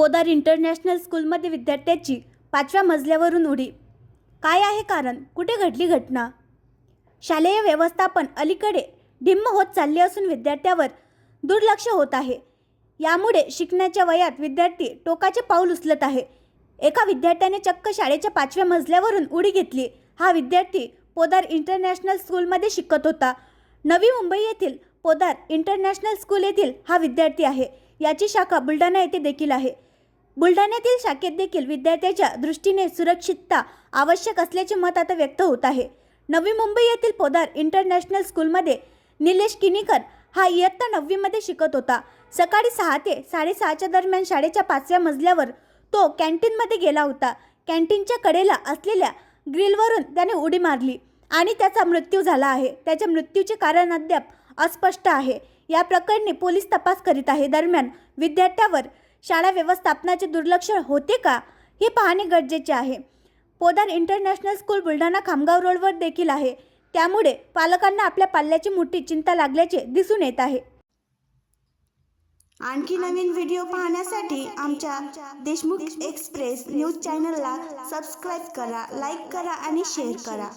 Podar international स्कूलमध्ये विद्यार्थ्याची पाचव्या मजल्यावरून उडी. काय आहे कारण? कुठे घडली घटना? शालेय व्यवस्थापन अलीकडे ढिम्म होत चालले असून विद्यार्थ्यावर दुर्लक्ष होत आहे. यामुळे शिकण्याच्या वयात विद्यार्थी टोकाचे पाऊल उचलत आहे. एका विद्यार्थ्याने चक्क शाळेच्या पाचव्या मजल्यावरून उडी घेतली. हा विद्यार्थी पोदार इंटरनॅशनल स्कूलमध्ये शिकत होता. नवी मुंबई येथील पोदार इंटरनॅशनल स्कूल येथील हा विद्यार्थी आहे. याची शाखा बुलढाणा येथे देखील आहे. बुलढाण्यातील शाखेत देखील विद्यार्थ्याच्या दृष्टीने सुरक्षितता आवश्यक असल्याचे मत आता व्यक्त होत आहे. नवी मुंबई येथील पोदार इंटरनॅशनल स्कूलमध्ये निलेश किनीकर हा इयत्ता नववीमध्ये शिकत होता. सकाळी सहा ते साडेसहाच्या दरम्यान शाळेच्या पाचव्या मजल्यावर तो कॅन्टीनमध्ये गेला होता. कॅन्टीनच्या कडेला असलेल्या ग्रिलवरून त्याने उडी मारली आणि त्याचा मृत्यू झाला आहे. त्याच्या मृत्यूचे कारण अद्याप अस्पष्ट आहे. या प्रकरणी पोलीस तपास करीत आहे. दरम्यान विद्यार्थ्यावर शाळा व्यवस्थापनाचे दुर्लक्ष होते का? हे पाहणे गरजेचे आहे. पोदार इंटरनॅशनल स्कूल बुलढाणा खामगाव रोडवर देखील आहे. त्यामुळे पालकांना आपल्या पाल्याची मोठी चिंता लागल्याचे दिसून येत आहे. आणखी नवीन व्हिडिओ पाहण्यासाठी आमच्या देशमुख एक्सप्रेस न्यूज चॅनलला सबस्क्राईब करा लाईक करा आणि शेअर करा.